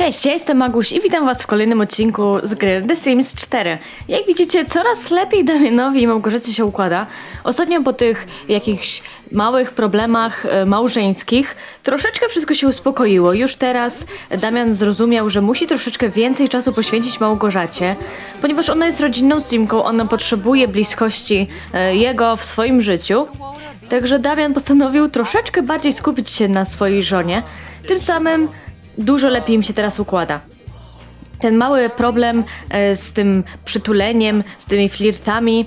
Cześć, ja jestem Maguś i witam was w kolejnym odcinku z gry The Sims 4. Jak widzicie, coraz lepiej Damianowi i Małgorzacie się układa. Ostatnio po tych jakichś małych problemach e, małżeńskich troszeczkę wszystko się uspokoiło. Już teraz Damian zrozumiał, że musi troszeczkę więcej czasu poświęcić Małgorzacie, ponieważ ona jest rodzinną Simką, ona potrzebuje bliskości e, jego w swoim życiu. Także Damian postanowił troszeczkę bardziej skupić się na swojej żonie. Tym samym dużo lepiej im się teraz układa. Ten mały problem e, z tym przytuleniem, z tymi flirtami,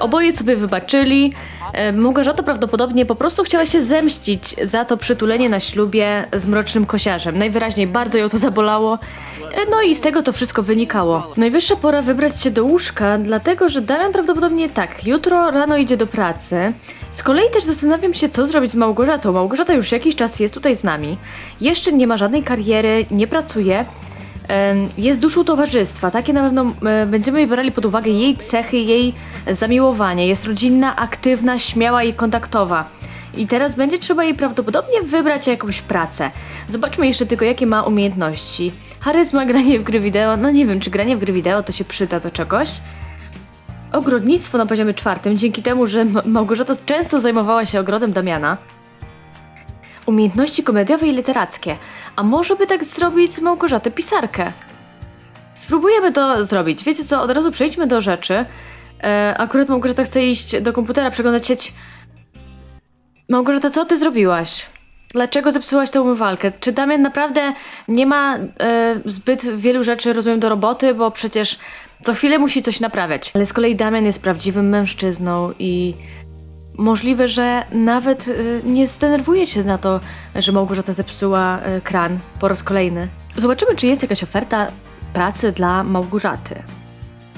oboje sobie wybaczyli. E, Małgorzata prawdopodobnie po prostu chciała się zemścić za to przytulenie na ślubie z mrocznym kosiarzem. Najwyraźniej bardzo ją to zabolało. E, No i z tego to wszystko wynikało. Najwyższa pora wybrać się do łóżka, dlatego że Damian prawdopodobnie tak, jutro rano idzie do pracy. Z kolei też zastanawiam się, co zrobić z Małgorzatą. Małgorzata już jakiś czas jest tutaj z nami. Jeszcze nie ma żadnej kariery, nie pracuje. Jest duszą towarzystwa. Takie na pewno będziemy brali pod uwagę jej cechy, jej zamiłowanie. Jest rodzinna, aktywna, śmiała i kontaktowa. I teraz będzie trzeba jej prawdopodobnie wybrać jakąś pracę. Zobaczmy jeszcze tylko, jakie ma umiejętności. Charyzma, granie w gry wideo. No nie wiem, czy granie w gry wideo to się przyda do czegoś. Ogrodnictwo na poziomie czwartym, dzięki temu, że Ma- Małgorzata często zajmowała się ogrodem Damiana. Umiejętności komediowe i literackie. A może by tak zrobić z Małgorzaty pisarkę? Spróbujemy to zrobić. Wiecie co, od razu przejdźmy do rzeczy. E, akurat Małgorzata chce iść do komputera, przeglądać sieć. Małgorzata, co ty zrobiłaś? Dlaczego zepsułaś tę umywalkę? Czy Damian naprawdę nie ma e, zbyt wielu rzeczy, rozumiem, do roboty, bo przecież co chwilę musi coś naprawiać. Ale z kolei Damian jest prawdziwym mężczyzną i możliwe, że nawet y, nie zdenerwuje się na to, że Małgorzata zepsuła y, kran po raz kolejny. Zobaczymy, czy jest jakaś oferta pracy dla Małgorzaty.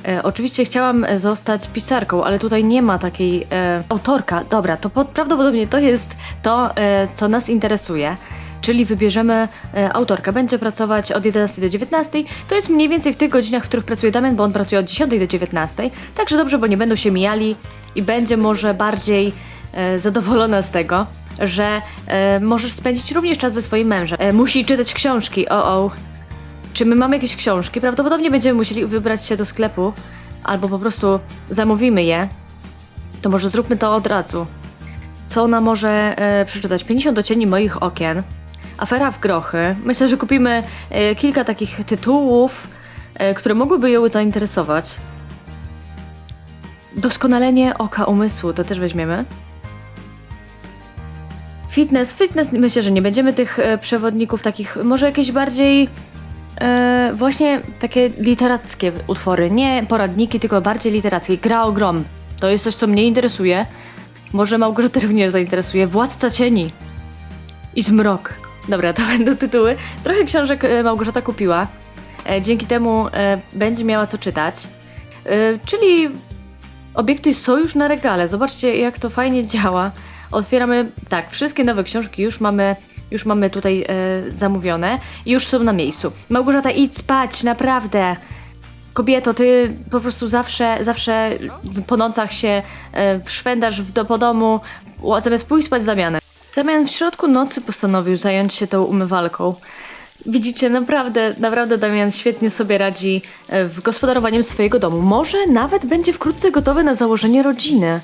E, oczywiście chciałam zostać pisarką, ale tutaj nie ma takiej e, autorka. Dobra, to po, prawdopodobnie to jest to, e, co nas interesuje. Czyli wybierzemy e, autorkę. Będzie pracować od 11 do 19. To jest mniej więcej w tych godzinach, w których pracuje Damian, bo on pracuje od 10 do 19. Także dobrze, bo nie będą się mijali i będzie może bardziej e, zadowolona z tego, że e, możesz spędzić również czas ze swoim mężem. E, musi czytać książki. O, o. Czy my mamy jakieś książki? Prawdopodobnie będziemy musieli wybrać się do sklepu albo po prostu zamówimy je. To może zróbmy to od razu. Co ona może e, przeczytać? 50 do cieni moich okien. Afera w grochy. Myślę, że kupimy e, kilka takich tytułów, e, które mogłyby ją zainteresować. Doskonalenie oka umysłu to też weźmiemy. Fitness, fitness, myślę, że nie będziemy tych e, przewodników takich, może jakieś bardziej właśnie takie literackie utwory, nie poradniki, tylko bardziej literackie. Gra o grom, to jest coś, co mnie interesuje. Może Małgorzata również zainteresuje. Władca cieni i zmrok. Dobra, to będą tytuły. Trochę książek e, Małgorzata kupiła. E, dzięki temu e, będzie miała co czytać. Czyli obiekty są już na regale. Zobaczcie, jak to fajnie działa. Otwieramy, tak, wszystkie nowe książki już mamy, już mamy tutaj zamówione i już są na miejscu. Małgorzata, idź spać, naprawdę. Kobieto, ty po prostu zawsze, zawsze po nocach się szwędasz w, do, po domu, zamiast pójść spać z Damianem. Damian w środku nocy postanowił zająć się tą umywalką. Widzicie, naprawdę, naprawdę Damian świetnie sobie radzi e, w gospodarowaniem swojego domu. Może nawet będzie wkrótce gotowy na założenie rodziny.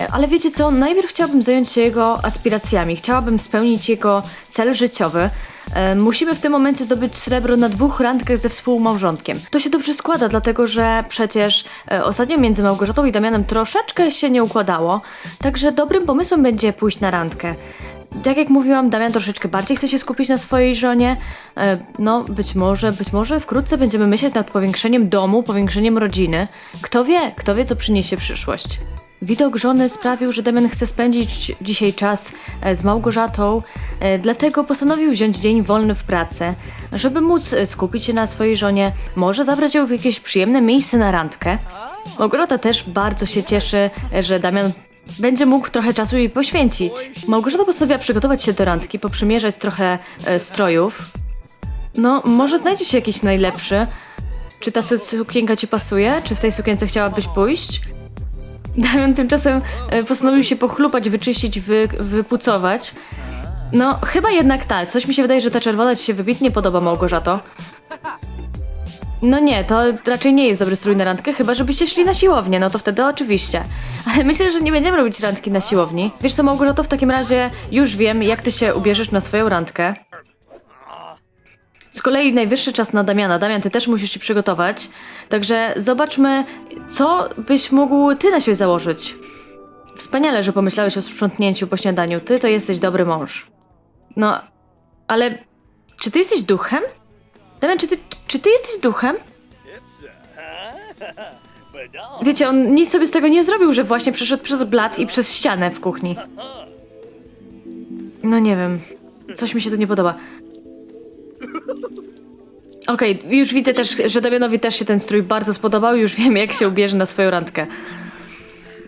E, Ale wiecie co, najpierw chciałabym zająć się jego aspiracjami. Chciałabym spełnić jego cel życiowy. E, Musimy w tym momencie zdobyć srebro na dwóch randkach ze współmałżonkiem. To się dobrze składa, dlatego że przecież e, ostatnio między Małgorzatą i Damianem troszeczkę się nie układało, także dobrym pomysłem będzie pójść na randkę. Tak jak mówiłam, Damian troszeczkę bardziej chce się skupić na swojej żonie. E, No, być może, być może wkrótce będziemy myśleć nad powiększeniem domu, powiększeniem rodziny. Kto wie, kto wie, co przyniesie przyszłość. Widok żony sprawił, że Damian chce spędzić dzisiaj czas e, z Małgorzatą, e, dlatego postanowił wziąć dzień wolny w pracy, żeby móc e, skupić się na swojej żonie, może zabrać ją w jakieś przyjemne miejsce na randkę. Małgorzata też bardzo się cieszy, że Damian będzie mógł trochę czasu jej poświęcić. Małgorzata postanowiła przygotować się do randki, poprzymierzać trochę strojów. No, może znajdzie się jakiś najlepszy. Czy ta su- sukienka ci pasuje? Czy w tej sukience chciałabyś pójść? Damian tymczasem e, postanowił się pochlupać, wyczyścić, wy, wypucować. No, chyba jednak tak. Coś mi się wydaje, że ta czerwona ci się wybitnie podoba, Małgorzato. No nie, to raczej nie jest dobry strój na randkę, chyba żebyście szli na siłownię, no to wtedy oczywiście. Ale myślę, że nie będziemy robić randki na siłowni. Wiesz co, Małgorzato, w takim razie już wiem, jak ty się ubierzesz na swoją randkę. Z kolei najwyższy czas na Damiana. Damian, ty też musisz się przygotować. Także zobaczmy, co byś mógł ty na siebie założyć. Wspaniale, że pomyślałeś o sprzątnięciu po śniadaniu. Ty to jesteś dobry mąż. No, ale czy ty jesteś duchem? Damian, czy ty, czy ty jesteś duchem? Wiecie, on nic sobie z tego nie zrobił, że właśnie przeszedł przez blat i przez ścianę w kuchni. No nie wiem. Coś mi się tu nie podoba. Okej, już widzę też, że Damianowi też się ten strój bardzo spodobał. Już wiem, jak się ubierze na swoją randkę.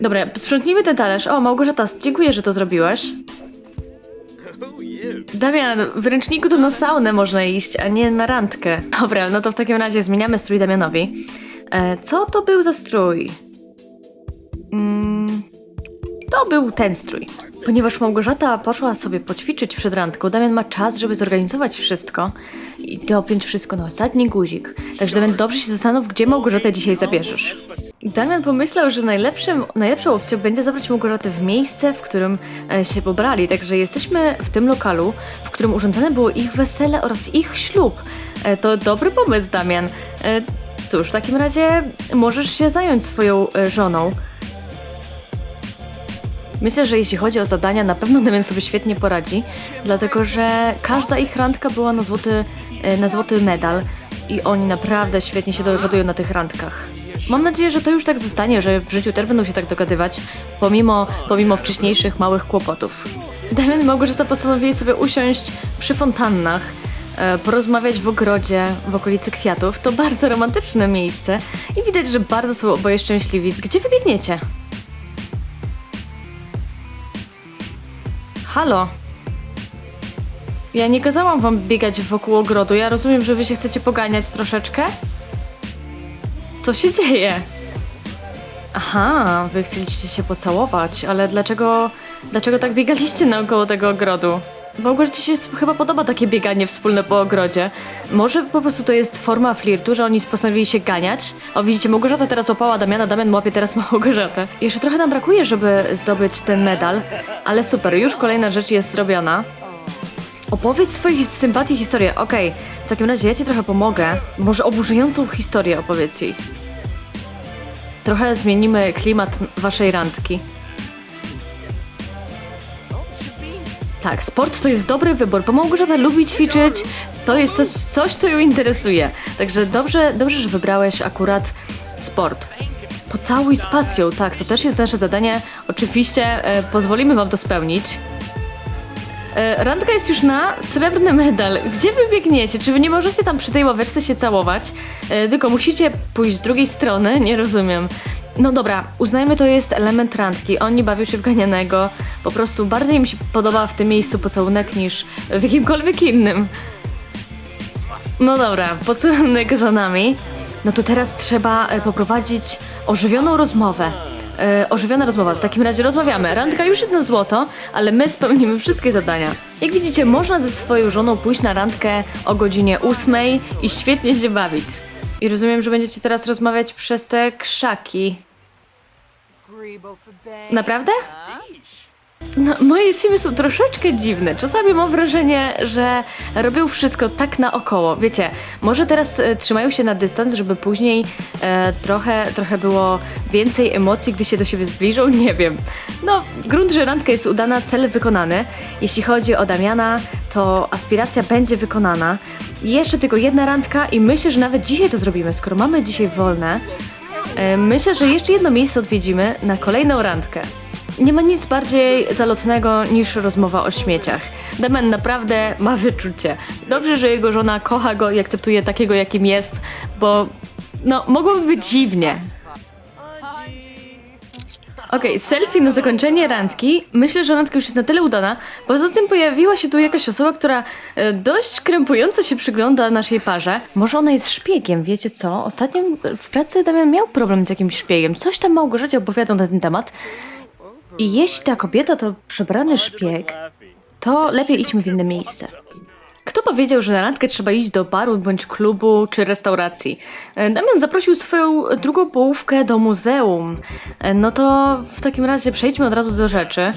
Dobra, sprzątnijmy ten talerz. O, Małgorzata, dziękuję, że to zrobiłaś. Damian, w ręczniku to na saunę można iść, a nie na randkę. Dobra, no to w takim razie zmieniamy strój Damianowi. E, co to był za strój? Mm, to był ten strój. Ponieważ Małgorzata poszła sobie poćwiczyć przed randką, Damian ma czas, żeby zorganizować wszystko i dopiąć wszystko na ostatni guzik. Także Damian, dobrze się zastanów, gdzie Małgorzatę dzisiaj zabierzesz. Damian pomyślał, że najlepszym, najlepszą opcją będzie zabrać Małgorzatę w miejsce, w którym e, się pobrali. Także jesteśmy w tym lokalu, w którym urządzone było ich wesele oraz ich ślub. E, to dobry pomysł, Damian. E, cóż, w takim razie możesz się zająć swoją żoną. Myślę, że jeśli chodzi o zadania, na pewno Damian sobie świetnie poradzi, dlatego że każda ich randka była na złoty, e, na złoty medal i oni naprawdę świetnie się dogadują na tych randkach. Mam nadzieję, że to już tak zostanie, że w życiu też będą się tak dogadywać, pomimo, pomimo wcześniejszych małych kłopotów. Damian i Małgorzata postanowili sobie usiąść przy fontannach, e, porozmawiać w ogrodzie, w okolicy kwiatów. To bardzo romantyczne miejsce i widać, że bardzo są oboje szczęśliwi. Gdzie wybiegniecie? Halo? Ja nie kazałam wam biegać wokół ogrodu. Ja rozumiem, że wy się chcecie poganiać troszeczkę? Co się dzieje? Aha, wy chcieliście się pocałować, ale dlaczego, dlaczego tak biegaliście naokoło tego ogrodu? Małgorzacie się chyba podoba takie bieganie wspólne po ogrodzie. Może po prostu to jest forma flirtu, że oni postanowili się ganiać? O, widzicie, Małgorzata teraz łapała Damiana, Damian łapie teraz Małgorzatę. Jeszcze trochę nam brakuje, żeby zdobyć ten medal, ale super, już kolejna rzecz jest zrobiona. Opowiedz swoich sympatii historię. Okej, w takim razie ja ci trochę pomogę. Może oburzającą historię opowiedz jej. Trochę zmienimy klimat waszej randki. Tak, sport to jest dobry wybór, bo Małgorzata lubi ćwiczyć, to jest coś, coś co ją interesuje. Także dobrze, dobrze, że wybrałeś akurat sport. Pocałuj z pasją, tak, to też jest nasze zadanie. Oczywiście e, pozwolimy wam to spełnić. E, Randka jest już na srebrny medal. Gdzie wy biegniecie? Czy wy nie możecie tam przy tej ławeczce się całować? E, tylko musicie pójść z drugiej strony? Nie rozumiem. No dobra, uznajmy to jest element randki. Oni bawią się w ganianego. Po prostu bardziej mi się podoba w tym miejscu pocałunek niż w jakimkolwiek innym. No dobra, pocałunek za nami. No to teraz trzeba e, poprowadzić ożywioną rozmowę. E, ożywiona rozmowa. W takim razie rozmawiamy. Randka już jest na złoto, ale my spełnimy wszystkie zadania. Jak widzicie, można ze swoją żoną pójść na randkę o godzinie 8 i świetnie się bawić. I rozumiem, że będziecie teraz rozmawiać przez te krzaki. Naprawdę? No, moje simy są troszeczkę dziwne. Czasami mam wrażenie, że robią wszystko tak naokoło. Wiecie, może teraz e, trzymają się na dystans, żeby później e, trochę, trochę było więcej emocji, gdy się do siebie zbliżą. Nie wiem. No, grunt, że randka jest udana, cel wykonany. Jeśli chodzi o Damiana, to aspiracja będzie wykonana. Jeszcze tylko jedna randka i myślę, że nawet dzisiaj to zrobimy, skoro mamy dzisiaj wolne. E, Myślę, że jeszcze jedno miejsce odwiedzimy na kolejną randkę. Nie ma nic bardziej zalotnego niż rozmowa o śmieciach. Damian naprawdę ma wyczucie. Dobrze, że jego żona kocha go i akceptuje takiego, jakim jest, bo no, mogłoby być dziwnie. Okej, selfie na zakończenie randki. Myślę, że randka już jest na tyle udana. Poza tym pojawiła się tu jakaś osoba, która e, dość krępująco się przygląda naszej parze. Może ona jest szpiegiem, wiecie co? Ostatnio w pracy Damian miał problem z jakimś szpiegiem. Coś tam Małgorzacie opowiadał na ten temat. I jeśli ta kobieta to przebrany szpieg, to lepiej idźmy w inne miejsce. Kto powiedział, że na randkę trzeba iść do baru bądź klubu czy restauracji? E, Damian zaprosił swoją drugą połówkę do muzeum. E, No to w takim razie przejdźmy od razu do rzeczy.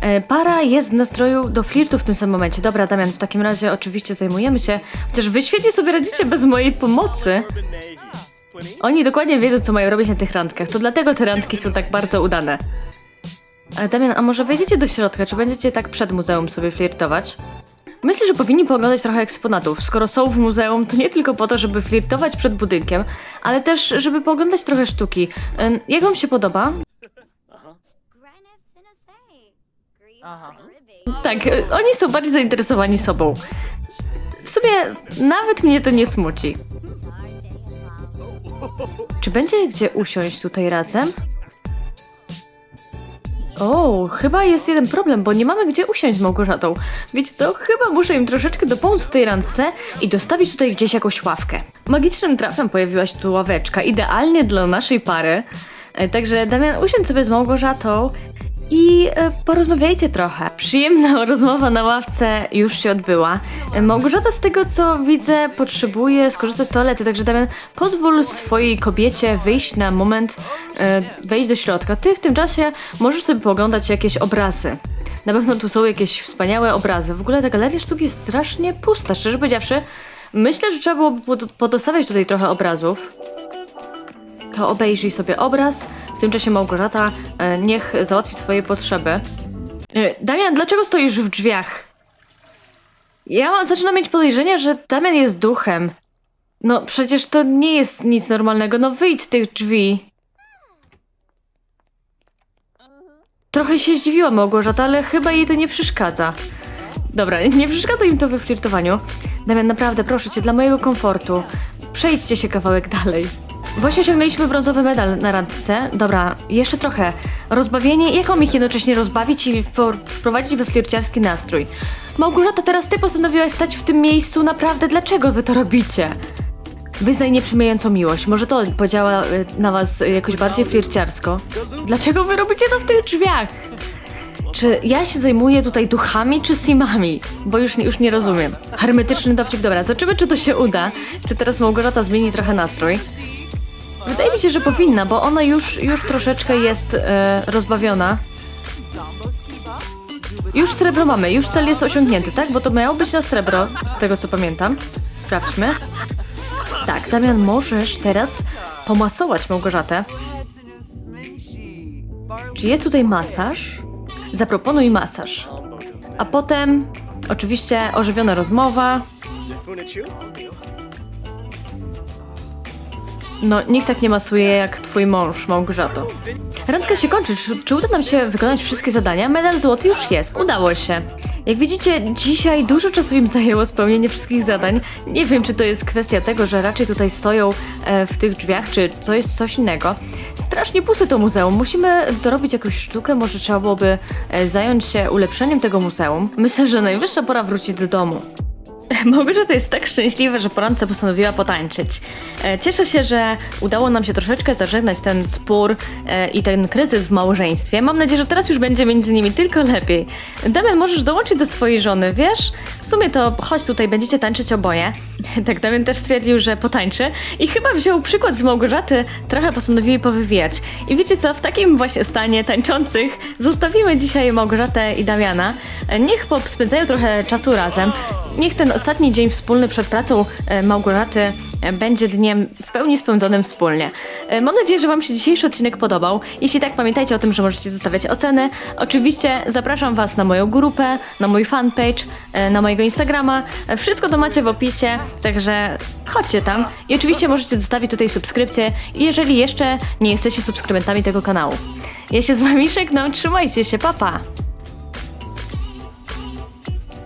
E, Para jest w nastroju do flirtu w tym samym momencie. Dobra, Damian, w takim razie oczywiście zajmujemy się. Chociaż wy świetnie sobie radzicie bez mojej pomocy. Oni dokładnie wiedzą, co mają robić na tych randkach. To dlatego te randki są tak bardzo udane. Ale Damian, a może wejdziecie do środka? Czy będziecie tak przed muzeum sobie flirtować? Myślę, że powinni pooglądać trochę eksponatów. Skoro są w muzeum, to nie tylko po to, żeby flirtować przed budynkiem, ale też, żeby pooglądać trochę sztuki. Ym, Jak wam się podoba? Tak, y, oni są bardziej zainteresowani sobą. W sumie nawet mnie to nie smuci. Czy będzie gdzie usiąść tutaj razem? O, chyba jest jeden problem, bo nie mamy gdzie usiąść z Małgorzatą. Wiecie co? Chyba muszę im troszeczkę dopomóc w tej randce i dostawić tutaj gdzieś jakąś ławkę. Magicznym trafem pojawiła się tu ławeczka, idealnie dla naszej pary. E, Także Damian, usiądź sobie z Małgorzatą i e, porozmawiajcie trochę. Przyjemna rozmowa na ławce już się odbyła. E, Małgorzata z tego co widzę potrzebuje skorzystać z toalety, także Damian pozwól swojej kobiecie wyjść na moment, e, wejść do środka. Ty w tym czasie możesz sobie pooglądać jakieś obrazy. Na pewno tu są jakieś wspaniałe obrazy. W ogóle ta galeria sztuki jest strasznie pusta, szczerze powiedziawszy. Myślę, że trzeba byłoby pod- podostawiać tutaj trochę obrazów to obejrzyj sobie obraz. W tym czasie Małgorzata e, niech załatwi swoje potrzeby. E, Damian, dlaczego stoisz w drzwiach? Ja zaczynam mieć podejrzenie, że Damian jest duchem. No przecież to nie jest nic normalnego. No wyjdź z tych drzwi. Trochę się zdziwiła Małgorzata, ale chyba jej to nie przeszkadza. Dobra, nie przeszkadza im to we flirtowaniu. Damian, naprawdę, proszę cię, dla mojego komfortu, przejdźcie się kawałek dalej. Właśnie osiągnęliśmy brązowy medal na randce. Dobra, jeszcze trochę. Rozbawienie, jak mam ich jednocześnie rozbawić i wpro- wprowadzić we flirciarski nastrój? Małgorzata, teraz ty postanowiłaś stać w tym miejscu. Naprawdę, dlaczego wy to robicie? Wyznaj nieprzyjmującą miłość. Może to podziała y, na was jakoś bardziej flirciarsko. Dlaczego wy robicie to w tych drzwiach? Czy ja się zajmuję tutaj duchami czy simami? Bo już, już nie rozumiem. Hermetyczny dowcip, dobra, zobaczymy czy to się uda. Czy teraz Małgorzata zmieni trochę nastrój? Wydaje mi się, że powinna, bo ona już, już troszeczkę jest e, rozbawiona. Już srebro mamy, już cel jest osiągnięty, tak? Bo to miało być na srebro, z tego co pamiętam. Sprawdźmy. Tak, Damian, możesz teraz pomasować Małgorzatę. Czy jest tutaj masaż? Zaproponuj masaż. A potem, oczywiście, ożywiona rozmowa. No, nikt tak nie masuje jak twój mąż, Małgorzato. Randka się kończy. Czy, czy uda nam się wykonać wszystkie zadania? Medal złoty już jest. Udało się. Jak widzicie, dzisiaj dużo czasu im zajęło spełnienie wszystkich zadań. Nie wiem, czy to jest kwestia tego, że raczej tutaj stoją e, w tych drzwiach, czy co jest coś innego. Strasznie puste to muzeum. Musimy dorobić jakąś sztukę. Może trzeba byłoby e, zająć się ulepszeniem tego muzeum. Myślę, że najwyższa pora wrócić do domu. Małgorzata jest tak szczęśliwa, że po randce postanowiła potańczyć. E, Cieszę się, że udało nam się troszeczkę zażegnać ten spór e, i ten kryzys w małżeństwie. Mam nadzieję, że teraz już będzie między nimi tylko lepiej. Damian, możesz dołączyć do swojej żony, wiesz? W sumie to chodź tutaj, będziecie tańczyć oboje. Tak, Damian też stwierdził, że potańczy i chyba wziął przykład z Małgorzaty, trochę postanowili powywijać. I wiecie co, w takim właśnie stanie tańczących zostawimy dzisiaj Małgorzatę i Damiana. E, Niech spędzają trochę czasu razem. Niech ten ostatni dzień wspólny przed pracą e, Małgorzaty e, będzie dniem w pełni spędzonym wspólnie. E, Mam nadzieję, że Wam się dzisiejszy odcinek podobał. Jeśli tak, pamiętajcie o tym, że możecie zostawiać oceny. Oczywiście zapraszam Was na moją grupę, na mój fanpage, na mojego Instagrama. Wszystko to macie w opisie, także chodźcie tam. I oczywiście możecie zostawić tutaj subskrypcję, jeżeli jeszcze nie jesteście subskrybentami tego kanału. Ja się z Wami żegnam, trzymajcie się, papa! Pa.